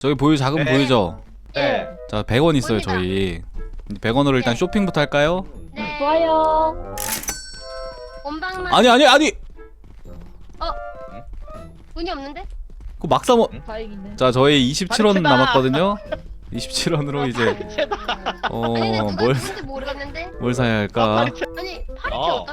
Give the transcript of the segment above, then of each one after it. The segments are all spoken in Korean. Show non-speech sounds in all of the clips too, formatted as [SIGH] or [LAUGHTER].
저기 보유 자금 네. 보이죠? 네. 자 100원 있어요. 저희 100원으로 일단 네. 쇼핑부터 할까요? 네. 좋아요. 원방만 아니 아니 아니 돈이 없는데? 그 막사모 다행이네. 자 저희 27원 바리채다. 남았거든요 27원으로 이제 아니 나 누가 어뭘 누군지 모르겠는데 뭘 사야 할까? 아니 파리채 어. 어디다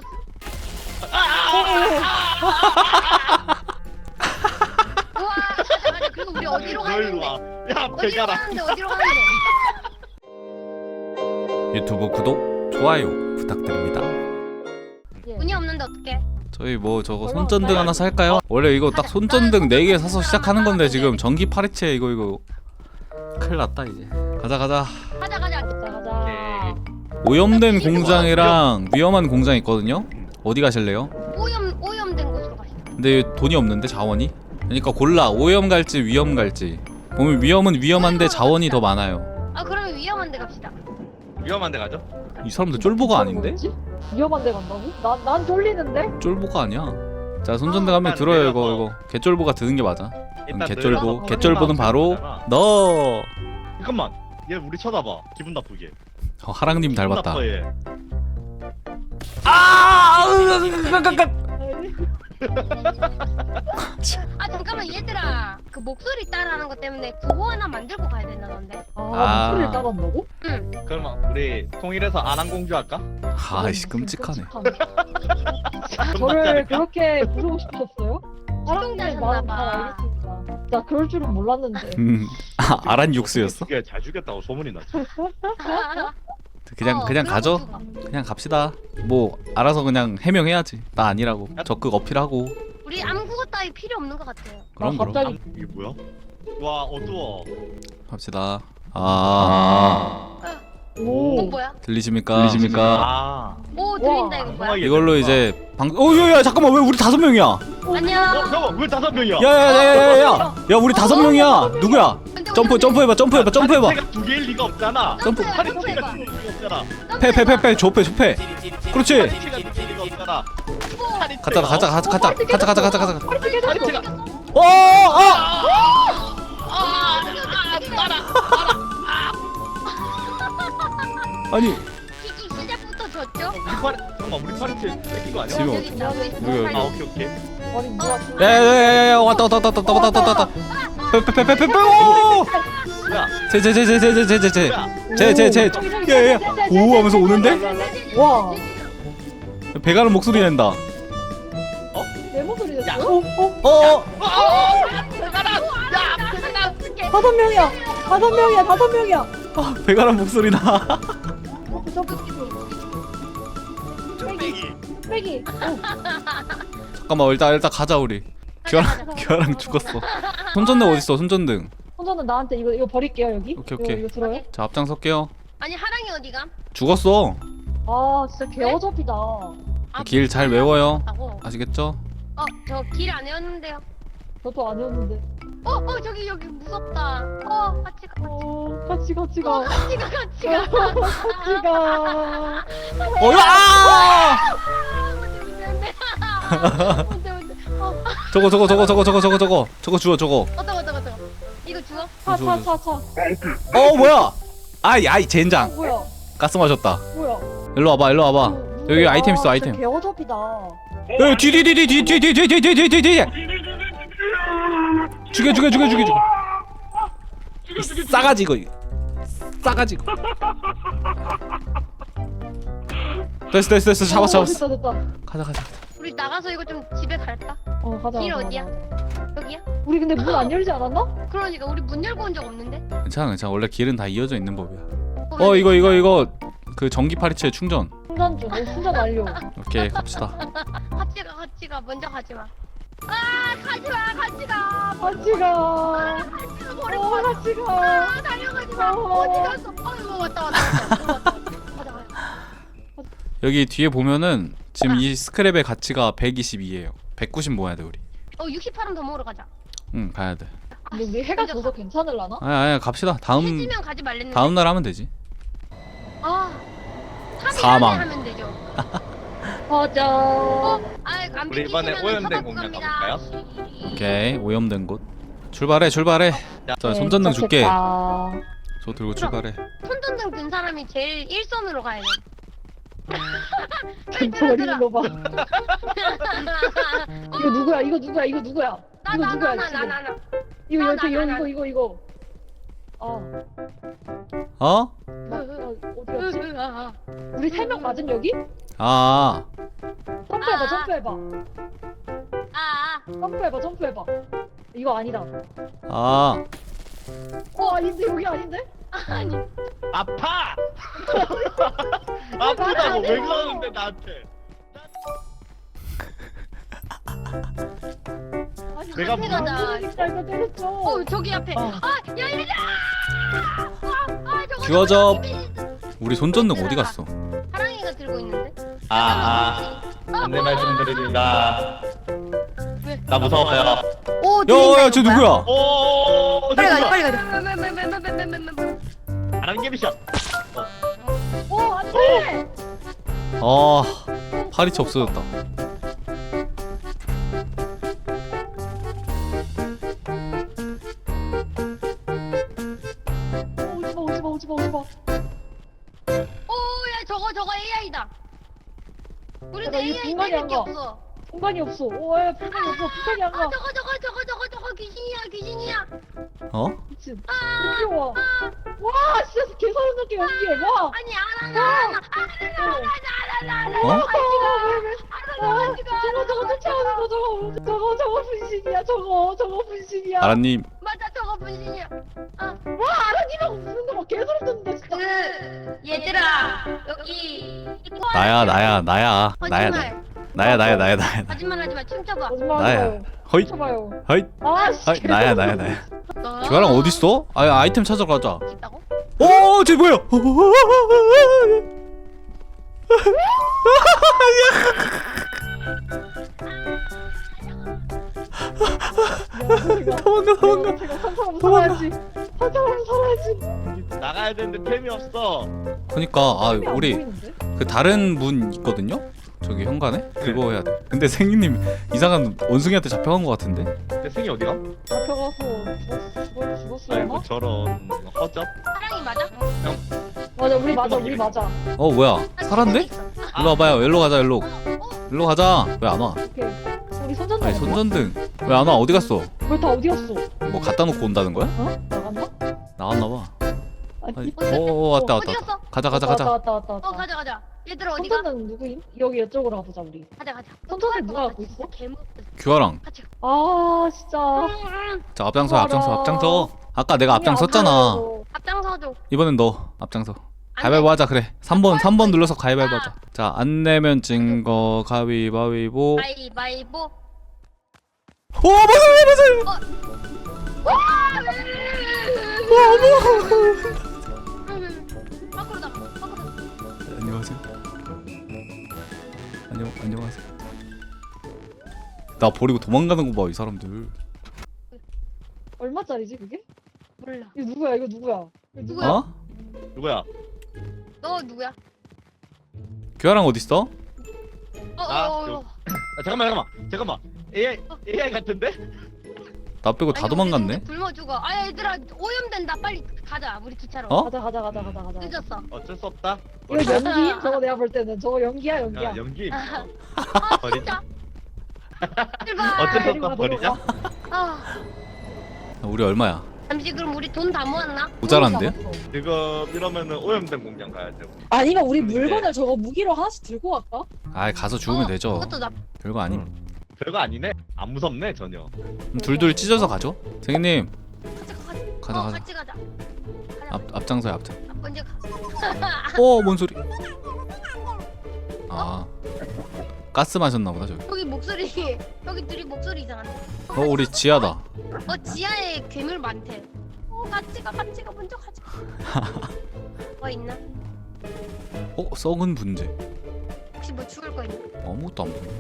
야, 어디로 배가라. 가는데 어디로 가는데? [LAUGHS] 유튜브 구독 좋아요 부탁드립니다. 돈이 없는데 어떡해? 저희 뭐 저거 손전등? 하나 살까요? 원래 이거 딱 손전등 4개 사서 시작하는 건데 지금 전기 파리채 이거 이거. 큰일 났다 이제. 가자 가자. 가자 가자. 가자 가자. 오염된 공장이랑 위험한 공장 있거든요? 어디 가실래요? 오염 오염된 곳으로 가시죠. 근데 돈이 없는데 자원이? 그러니까 골라. 오염 갈지 위험 갈지 보면 위험은 위험한데 자원이 더 많아요 아 그러면 위험한 데 갑시다 위험한 데 가죠? 이 사람들 쫄보가 아닌데? 위험한 데 간다고? 난, 난 쫄리는데? 쫄보가 아니야 자 손전등 일단 들어요 이거. 이거 개쫄보가 드는 게 맞아 개쫄보 개쫄보는 바로. 너 잠깐만. 얘 우리 쳐다봐. 기분 나쁘게. 어, 하랑님 기분 닮았다 나빠, 얘. 아! 아 잠깐만 얘들아 그 목소리 따라하는 것 때문에 구호 하나 만들고 가야 된다던데 아, 아. 목소리를 따라한다고? 응 그러면 우리 통일해서 안한공주 할까? 아이씨 끔찍하네 [LAUGHS] 저를 그렇게 부르고 싶으셨어요? 시청자셨나 마음 봐. 잘 알겠습니다. 나 그럴 줄은 몰랐는데. 음, 아, 아란 육수였어? 죽여, 잘 죽였다고 소문이 났지. [LAUGHS] 그냥 어, 그냥 그런 가죠. 그냥 갑시다. 뭐 알아서 그냥 해명해야지. 나 아니라고. 적극 어필하고. 우리 아무것도 따위 필요 없는 것 같아요. 그럼 아, 그럼. 갑자기 아, 이게 뭐야? 와 어두워. 갑시다. 아. 어 오. 뭐야? 들리십니까? 아. 오 들린다 이거 뭐야? 이걸로. 이제 방 어야야 잠깐만. 왜 우리 다섯 명이야? 어 안녕. 잠깐만. 왜 다섯 명이야? 야야야야야야. 야 우리 다섯 명이야. 누구야 점프 점프해봐 점프해봐 점프해봐 파리채가 두 개일 리가 없잖아. 점프. 파리채가 두 개일 리가 없잖아. 점프해봐. 패패 패패 좁패 좁패 그렇지 파리채가 두 개일 리가 없잖아. 가자 가자 가자 가자 가자 가자 가자 가자 파리채 깨졌어. 파리채가 어어 아니 시- 시작부터 졌죠? 우리 파리 잠깐만 우리 파리채 뺏긴 거 아니야? 지금 여기 있다 여기. 아 오케이 오케이. 야야야야야 왔다 왔다 왔다 왔다 왔다 왔다 왔다 빼빼빼빼빼 오야 제제제제제제제제제제제 야야야 오 하면서 오는데 와. 배 가는 목소리 낸다 내 목소리 야. 냈어? 어? 어? 어 다섯 명이야. 다섯 명이야. 다섯 명이야. 아, 배 가는 목소리 나 점프 점프 빼기. 어. 잠깐만 일단 일단 가자 우리 기아랑 기아랑 죽었어 손전등 어디 있어 손전등 혼자는 나한테 이거 이거 버릴게요 여기. 오케이, 이거, 오케이. 이거 들어요? 자 앞장설게요 아니 하랑이 어디가? 죽었어 아 진짜 개 어접이다. 아, 길잘 외워요 하고. 아시겠죠? 어저 길안 외웠는데요 저도 아니었는데. 어 어 저기 여기 무섭다 어 같이 가 어 같이 같이 어, 가. 같이 가 같이 가 같이 가. [LAUGHS] 어야 아! 어 [LAUGHS] 저거 저거 저거 저거 저거 저거 저거 저거 주워 저거 어떡 어떡 어떡 이거 주워? 차 차 차 차. 어 뭐야 아이 아이 젠장 뭐야? 가스 마셨다 뭐야? 일로 와봐 일로 와봐 여기 아이템 있어 아이템 개어접이다. 뒤뒤뒤뒤뒤뒤뒤뒤뒤뒤뒤 죽여 죽여 죽여 죽여 죽여 이 싸가지 이거 싸가지 이거 됐어 됐어 됐어 잡았어 어, 잡았어 됐다 됐다. 가자 가자 우리 나가서 이거 좀 집에 갈까? 어 가자. 길 가자, 어디야? 가자. 여기야? 우리 근데 문 안 열지 않았나? 그러니까 우리 문 열고 온 적 없는데? 괜찮아 괜찮아 원래 길은 다 이어져 있는 법이야 어 이거 이거 이거 그 전기 파리채 충전 충전 중. 어, 충전 완료. 오케이 갑시다 [LAUGHS] 같이 가 같이 가 먼저 가지 마. 아 가지 마 같이 가. 같이 가. 같이 가 버리고 어, 가. 같이 가. 아 달려가지 마. 어. 어디 갔어? 아이고 왔다 왔다 왔다. 왔다. [LAUGHS] 가자 가자. 여기 뒤에 보면은 지금 이 스크랩의 가치가 122예요 190 모아야 돼 우리 어 68원 더 먹으러 가자. 응 가야 돼 근데 우리 해가 져서 가. 괜찮을라나? 아니 아니 갑시다 다음 해지면 가지 말랬는데. 다음 날 하면 되지 아. 사망. 하면 되죠. [LAUGHS] 맞아. 어? 아, 안 우리 이번에 오염된 공략? 오케이 오염된 곳 출발해 출발해 자 손전등 줄게 아, 저 들고 출발해 손전등 든 사람이 제일 일선으로 가야 돼. 버리는 거 봐. [LAUGHS] 이거 누구야? 이거 누구야? 이거 누구야? 이거 누구야? 지금? 나나나나나나. 이거 나, 이거 나, 이거 나, 이거 이거 이거. 어, 어? 나, 어, 어디 갔지? 우리 세 명 맞은 여기? 아 점프해봐, 아. 점프해봐, 아, 점프해봐, 점프해봐. 이거 아니다. 아. 어, 아닌데 여기 아닌데? 아니. 아파! 아프다고 왜 그러는데 나한테? 아니, 내가 무슨- 나 이거 때렸죠. 어 저기 앞에. 어. 아, 야, 야, 야! 아, 아, 저거. 저거 우리 손전등 어디 갔어? 하랑이가 들고 있는데. 아, 아, 안내 말씀드립니다. 왜? 나 무서워요. 오, 야 야 쟤 누구야? 오, 빨리 가자? 빨리 가자. 아 파리채 없어졌다 오지 마, 오지 마, 오지 마, 오지 마. 오, 야, 저거 저거 AI다. 우리 야, 이거 AI 중간이 때릴 안게 가. 없어. 공간이 없어. 오, 야, 공간이 없어. 안 아, 가. 저거 저거 저거 저거 저거 귀신이야, 귀신이야. 어? 미친. 아, 진짜 연기해. 와. 아니 알아, 알아, 알아, 알아, 알아, 어? 알아. 아, 저거 저거 쫓아오는 거 저거 저거 저거 분신이야 저거 저거 분신이야 아라님 맞아, 저거 분신이야. 아, 와 아라니라고 부르는 거막 개소름 돋는데 진짜 그 얘들아 여기 나야 나야 나야 나야 나- 거짓말 나야 나야 나야 나야 나. 거짓말 하지 마 춤춰봐. 거짓말 나야. 허이 쳐봐요 허이 아씨 허이 나야 나야 나야 너 규아랑 어디 있어? 아 아이템 찾으러 가자 있다고? 오쟤 뭐야? 도망가 도망가 한 사람 살아야지 나가야 되는데 템이 없어. 그니까 아안 우리? 그 다른 문 있거든요? 저기 현관에? 그거 해야 돼 근데 생기님 이상한 원숭이한테 잡혀간 것 같은데? 내 생이 어디가? 잡혀가서 죽었 죽었 죽었어요 아이고 저런 허접. 사랑이 맞아? 맞아 우리 맞아 우리 맞아 어 뭐야 살았네? 일로 와봐요 일로 가자 일로 일로 가자 왜 안 와? 오케이 우리 손전등 아니 손전등 왜 안 와? 어디 갔어? 왜다 어디 갔어 뭐 갖다 놓고 온다는 거야? 어 나갔나 나갔나 봐 아니 아니, 오 왔다 왔다 어디 갔어? 가자 가자 왔다 가자 왔다 왔다 어 왔다 가자 가자. 얘들아 어디가? 손전등 누구임? 여기 이쪽으로 가보자 우리 가자 가자. 손전등 누가 갖고 있어? 개무. 규아랑 같이. 가. 아 진짜 자 앞장서 앞장서 앞장서 아까 내가 앞장섰잖아 아파요. 앞장서 줘. 이번엔 너 앞장서 안 가위바위보 하자 그래 3번 3번 눌러서 가위바위보 아. 하자 자 안 내면 진거 가위바위보 가위바위보. 오 맞아요 맞아요 밖으로 나 버리고 도망가는 거 봐 이 사람들 얼마짜리지 그게? 몰라. 이거 누구야 이거 누구야 누구야? 어? 누구야? 너 누구야? 규아랑 어딨어? 어, 아, 어, 어. 요- 아, 잠깐만 잠깐만 잠깐만. AI AI 같은데? 나 빼고 다 아니, 도망갔네 굶어 죽어. 아 얘들아 오염된다. 빨리 가자. 우리 기차로. 어? 가자 가자 가자 가자 가자 늦었어. 어쩔 수 없다. 이거 연기? 저거 내가 볼 때는 저거 연기야 연기야 야, 연기. [LAUGHS] 아, [LAUGHS] 버리자. 진짜. 제발. 어쩔 수 없다. 가, 버리자. 아, 우리 얼마야? 잠시 그럼 우리 돈 다 모았나? 모자란데? 지금 이러면은 오염된 공장 가야 돼. 아니면 우리 근데- 물건을 저거 무기로 하나씩 들고 갈까? 아 가서 죽으면 어, 되죠 그것도 나. 별거 아님 별거 아니네. 안 무섭네 전혀. 그럼 둘둘 찢어서 가죠 생님 같이 가. 가자 어, 가자 같이 가자. 앞, 앞장서야 앞장 아, 먼저 가. 어, 뭔 소리? [LAUGHS] 아, 가스 마셨나 보다 저기. 여기 목소리. 여기 둘이 목소리 이상한데. 어, 우리 지하다. 어 지하에 괴물 많대. 어 같이 가 같이 가 먼저 가자. [LAUGHS] 뭐 있나? 어, 썩은 분재. 혹시 뭐 죽을 거 있나? 아무것도 안 보여.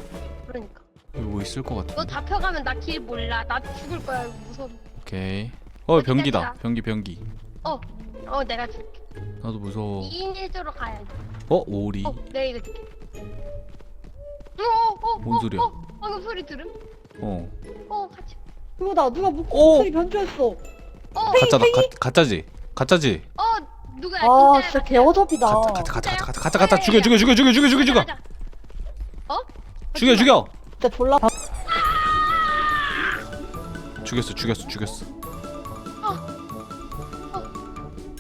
그러니까. 여기 뭐 있을 것 같아. 너 잡혀가면 나 길 몰라. 나 죽을 거야. 이거 무서워. 오케이. 어, 변기다. 변기, 변기. 어, 어 내가 줄게. 나도 무서워. 2인 1조로 가야지. 어, 오리. 어, 내가 이거 줄게. 어, 어, 어, 뭔 어, 소리야? 어, 방금 소리 들음? 어, 어, 같이. 그거다 누가 목- 오! 목소리 변조했어? 어, 가짜다. 가, 가짜지. 가짜지. 어 누구야? 아 진짜. 개어접이다. 가짜 가짜 가짜 가짜 가짜 가짜. 가짜 죽여 죽여 죽여 죽여 죽여 죽여. 죽여. 죽여 죽여. 진짜 졸라 죽였어 죽였어 죽였어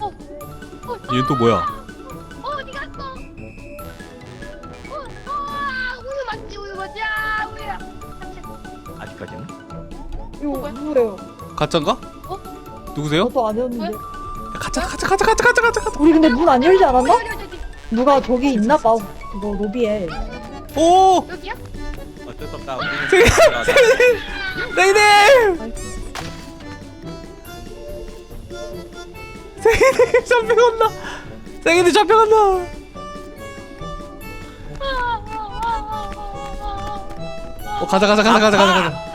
어, 얘또 뭐야 아직까지는? 이거 누구래요? 가짜인가? 어? 누구세요? 저도 아니었는데 가짜 가짜 가짜 가짜 가짜 가짜 가짜 우리 근데 문 안 열지 않았나? 여기, 여기, 여기. 누가 저기 있나 봐 그거 로비에 오 여기야? 어쩔 수 없다. 네이님 생이님 잡혀간다 생이님 잡혀간다 어 가자 가자 가자 가자 가자 가자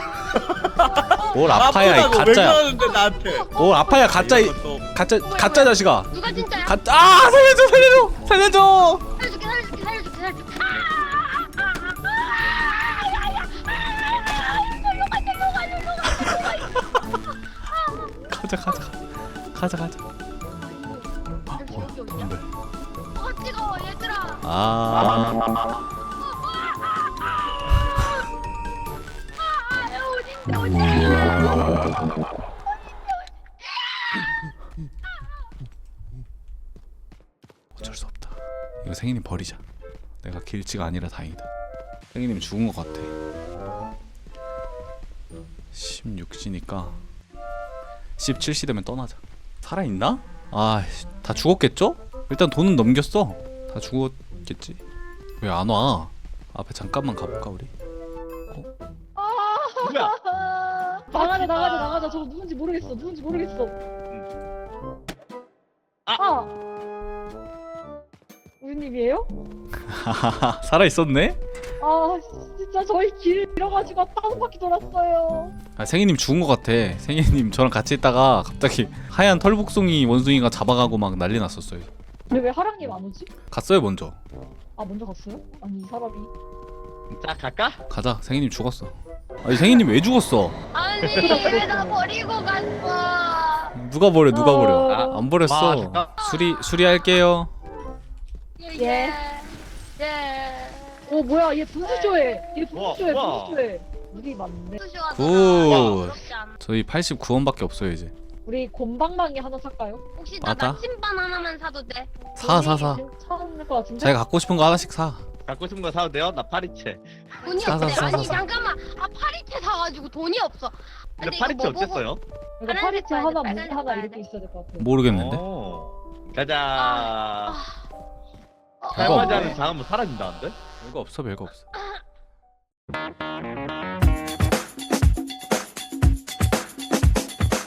뭘 아파야 이왜 가짜야 그러는데 나한테? 뭘 아파야 가짜 이 이것도 가짜 가짜 자식아 누가 진짜야? 가짜 아 살려줘 살려줘 살려줘 살려줄게 살려줄게 살려줄게 살려줄게. 아, 아, 아, 아, 야, 야. 아, 일로 가자, 일로 가자, 일로 가자. 가자 가자 가자 가자 여기, 여기 어디야? 덤벨 어 찍어 얘들아. 아 아, 어쩔 수 없다 이거 생이님 버리자 내가 길치가 아니라 다행이다 생이님 죽은 것 같아 16시니까 17시 되면 떠나자 살아 있나? 아 다 죽었겠죠? 일단 돈은 넘겼어 다 죽었겠지 왜 안 와? 앞에 잠깐만 가볼까 우리? 나가자 나가자 나가자. 저거 누군지 모르겠어 누군지 모르겠어. 아. 아. 우유님이에요? 하하하 [LAUGHS] 살아 있었네? 아 진짜 저희 길 잃어가지고 다섯 바퀴 돌았어요. 아, 생이님 죽은 것 같아. 생이님 저랑 같이 있다가 갑자기 하얀 털복숭이 원숭이가 잡아가고 막 난리 났었어요. 근데 왜 하랑님 안 오지? 갔어요 먼저. 아 먼저 갔어요? 아니 이 사람이. 자 갈까? 가자. 생이님 죽었어. 아니 생이님 왜 죽었어 버리고 갔어? 누가 버려 누가 버려 아, 안 버렸어 아, 잠깐. 수리 수리할게요 예. 예. 어 뭐야 얘 분수쇼해 얘 분수쇼해 우와. 분수쇼해 우리 맞네 굿. 저희 89원밖에 없어요 이제 우리 곰방망이 하나 살까요? 혹시 나 맞아? 나침반 하나만 사도 돼? 사 사사 괜찮을 것 같은데? 자기가 갖고 싶은 거 하나씩 사 갖고 싶은 거 사도 돼요? 나 파리채. 돈이 없대. 사, 아니 사, 사. 잠깐만. 아 파리채 사가지고 돈이 없어. 근데 이거 파리채 뭐 보고- 어땠어요? 그러니까 빨간색 파리채 봐야 돼, 하나 빨간색 봐야 이렇게 돼. 있어야 될 것 같아 모르겠는데 오. 가자. 아. 어, 장하면 사라진다는데? 별거 없어 별거 없어